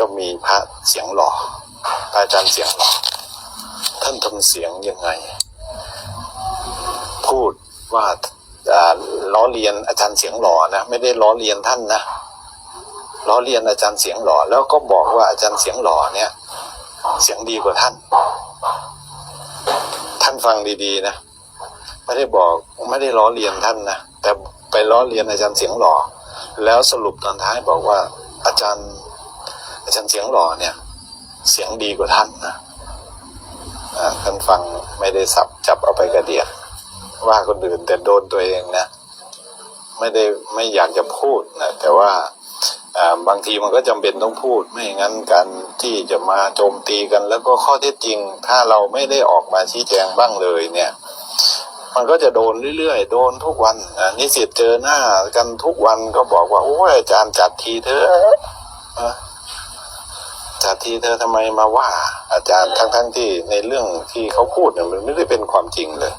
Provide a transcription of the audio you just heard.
ก็มีพระเสียงหล่อพระอาจารย์เสียงหล่อท่านทำเสียงยังไง พูดว่าอ่าล้อเลียนอาจารย์เสียงหล่อนะไม่ได้ล้อเลียนท่านนะล้อเลียนอาจารย์เสียงหล่อแล้วก็บอกว่าอาจารย์เสียงหล่อเนี่ย เสียงดีกว่าท่าน ท่านฟังดีๆนะไม่ได้บอกไม่ได้ล้อเลียนท่านนะแต่ไปล้อเลียนอาจารย์เสียงหล่อแล้วสรุปตอนท้ายบอกว่าอาจารย์ อาจารย์เสียงหล่อเนี่ย เสียงดีกว่าท่านนะท่านฟังไม่ได้สับจับเอาไปกระเดียดว่าคนอื่นแต่โดนตัวเองนะไม่ได้ไม่อยากจะพูดนะแต่ว่าบางทีมันก็จำเป็นต้องพูด ไม่งั้นการที่จะมาโจมตีกัน แล้วก็ข้อเท็จจริง ถ้าเราไม่ได้ออกมาชี้แจงบ้างเลยเนี่ย มันก็จะโดนเรื่อยๆ โดนทุกวันอะนิสิตเจอหน้ากันทุกวันก็บอกว่าโอ้ยอาจารย์จัดทีเถอะ ทีเธอทำไมมาว่า อาจารย์ทั้งๆที่ในเรื่องที่เขาพูดเนี่ยมันไม่ได้เป็นความจริงเลย